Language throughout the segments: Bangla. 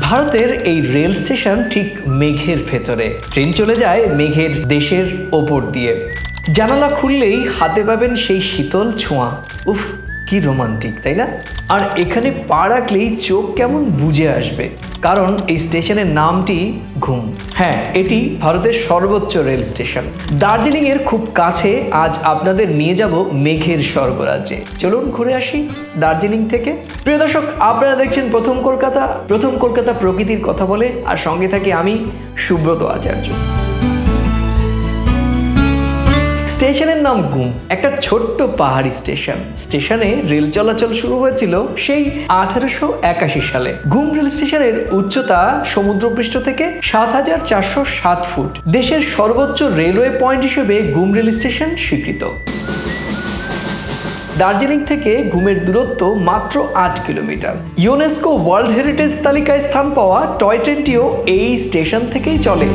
ভারতের এই রেল স্টেশন ঠিক মেঘের ভেতরে। ট্রেন চলে যায় মেঘের দেশের ওপর দিয়ে। জানালা খুললেই হাতে পাবেন সেই শীতল ছোঁয়া। উফ কি রোমান্টিক তাই না? আর এখানে পা রাখলেই চোখ কেমন বুঝে আসবে। কারণ এই স্টেশনের নামটি ঘুম। হ্যাঁ এটি ভারতের সর্বোচ্চ রেল স্টেশন। দার্জিলিং এর খুব কাছে আজ আপনাদের নিয়ে যাব মেঘের স্বর্গরাজ্যে। চলুন ঘুরে আসি দার্জিলিং থেকে। প্রিয় দর্শক, আপনারা দেখছেন প্রথম কলকাতা। প্রথম কলকাতা প্রকৃতির কথা বলে, আর সঙ্গে থাকি আমি সুব্রত আচার্য। স্টেশনের নাম গুম, একটা ছোট্ট পাহাড়ি স্টেশন। স্টেশনে রেল চলাচল শুরু হয়েছিল সেই আঠারোশো একাশি সালে। ঘুম রেল স্টেশনের উচ্চতা সমুদ্রপৃষ্ঠ থেকে সাত হাজার চারশো সাত ফুট। দেশের সর্বোচ্চ রেলওয়ে পয়েন্ট হিসেবে গুম রেল স্টেশন স্বীকৃত। দার্জিলিং থেকে ঘুমের দূরত্ব মাত্র আট কিলোমিটার। ইউনেস্কো ওয়ার্ল্ড হেরিটেজ তালিকায় স্থান পাওয়া টয় ট্রেনটিও এই স্টেশন থেকেই চলে।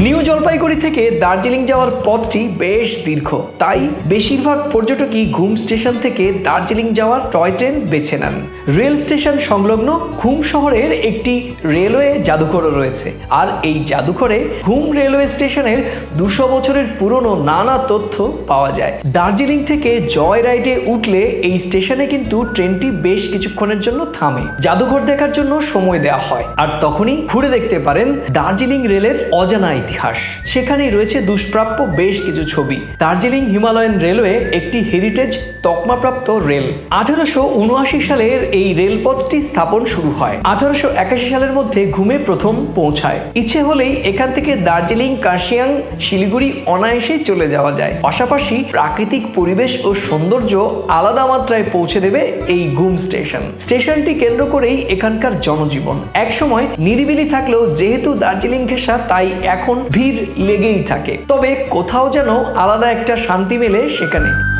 নিউ জলপাইগুড়ি থেকে দার্জিলিং যাওয়ার পথটি বেশ দীর্ঘ। তাই বেশিরভাগ পর্যটকই ঘুম স্টেশন থেকে দার্জিলিং যাওয়ার টয় ট্রেন বেছে নেন। রেল স্টেশন সংলগ্ন ঘুম শহরের একটি রেলওয়ে জাদুঘরও রয়েছে। আর এই জাদুঘরে ঘুম রেলওয়ে স্টেশনের দুশো বছরের পুরনো নানা তথ্য পাওয়া যায়। দার্জিলিং থেকে জয় রাইডে উঠলে এই স্টেশনে কিন্তু ট্রেনটি বেশ কিছুক্ষণের জন্য থামে। জাদুঘর দেখার জন্য সময় দেওয়া হয়। আর তখনই ঘুরে দেখতে পারেন দার্জিলিং রেলের অজানা ইতিহাস। সেখানেই রয়েছে দুষ্প্রাপ্য বেশ কিছু ছবি। দার্জিলিং হিমালয়ান রেলওয়ে একটি হেরিটেজ তকমাপ্রাপ্ত রেল। আঠারোশো উনআশি সালের এই রেলপথটি স্থাপন শুরু হয়। আঠারোশো একাশি সালের মধ্যে ঘুমে প্রথম পৌঁছায়। ইচ্ছে হলেই এখান থেকে দার্জিলিং, কার্শিয়াং, শিলিগুড়ি অনায়াসে চলে যাওয়া যায়। পাশাপাশি প্রাকৃতিক পরিবেশ ও সৌন্দর্য আলাদা মাত্রায় পৌঁছে দেবে এই ঘুম স্টেশন। স্টেশনটি কেন্দ্র করেই এখানকার জনজীবন। একসময় নিরিবিলি থাকলেও যেহেতু দার্জিলিং ঘেঁষা, তাই এখন ভিড় লেগেই থাকে। তবে কোথাও যেন আলাদা একটা শান্তি মেলে সেখানে।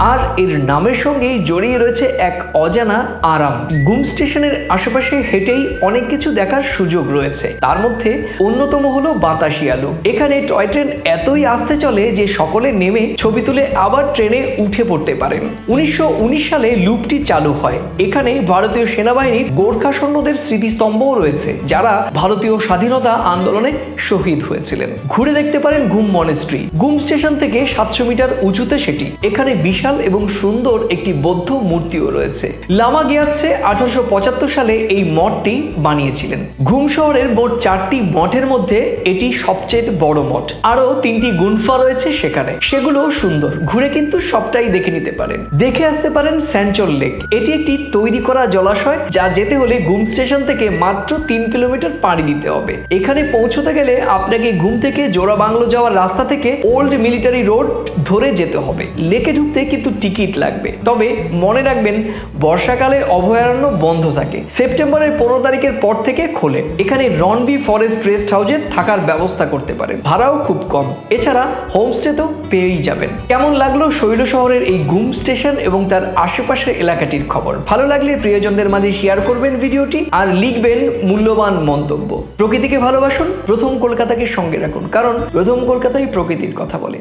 আর এর নামের সঙ্গেই জড়িয়ে রয়েছে এক অজানা আরাম। গুম স্টেশনের আশেপাশে হেঁটেই অনেক কিছু দেখার সুযোগ রয়েছে। তার মধ্যে অন্যতম হলো বাতাসি আলু। এখানে টয় ট্রেন এতই আস্তে চলে যে সকলে নেমে ছবি তুলে আবার ট্রেনে উঠে পড়তে পারেন। উনিশশো উনিশ সালে লুপটি চালু হয়। এখানে ভারতীয় সেনাবাহিনীর গোর্খা সৈন্যদের স্মৃতিস্তম্ভও রয়েছে, যারা ভারতীয় স্বাধীনতা আন্দোলনে শহীদ হয়েছিলেন। ঘুরে দেখতে পারেন ঘুম মনেস্ট্রি। গুম স্টেশন থেকে সাতশো মিটার উঁচুতে সেটি। এখানে বিশাল এবং সুন্দর একটি বৌদ্ধ মূর্তিও রয়েছে। লামা গিয়াচ্ছে আঠারোশো পঁচাত্তর সালে এই মঠটি বানিয়েছিলেন। ঘুম শহরের মোট চারটি মঠের মধ্যে এটি সবচেয়ে বড় মঠ। আরও তিনটি গুনফা রয়েছে সেখানে। সেগুলো সুন্দর। ঘুরে কিন্তু সবটাই দেখে নিতে পারেন। দেখে আসতে পারেন স্যাঞ্চল লেক। এটি একটি তৈরি করা জলাশয়, যা যেতে হলে ঘুম স্টেশন থেকে মাত্র তিন কিলোমিটার পাড়ি দিতে হবে। এখানে পৌঁছতে গেলে আপনাকে ঘুম থেকে জোড়া বাংলো যাওয়ার রাস্তা থেকে ওল্ড মিলিটারি রোড ধরে যেতে হবে। লেকে ঢুকতে কিন্তু টিকিট লাগবে। তবে মনে রাখবেন বর্ষাকালে অভয়ারণ্য বন্ধ থাকে। সেপ্টেম্বরের পনেরো তারিখের পর থেকে খোলে। এখানে রনবি ফরেস্ট রেস্ট হাউসে থাকার ব্যবস্থা করতে পারেন। ভাড়াও খুব কম। এছাড়া হোমস্টে তো পেয়েই যাবেন। কেমন লাগল শৈল শহরের এই ঘুম স্টেশন এবং তার আশেপাশের এলাকাটির খবর? ভালো লাগলে প্রিয়জনদের মাঝে শেয়ার করবেন ভিডিওটি আর লিখবেন মূল্যবান মন্তব্য। প্রকৃতিকে ভালোবাসুন, প্রথম কলকাতাকে সঙ্গে রাখুন। কারণ প্রথম কলকাতাই প্রকৃতির কথা বলে।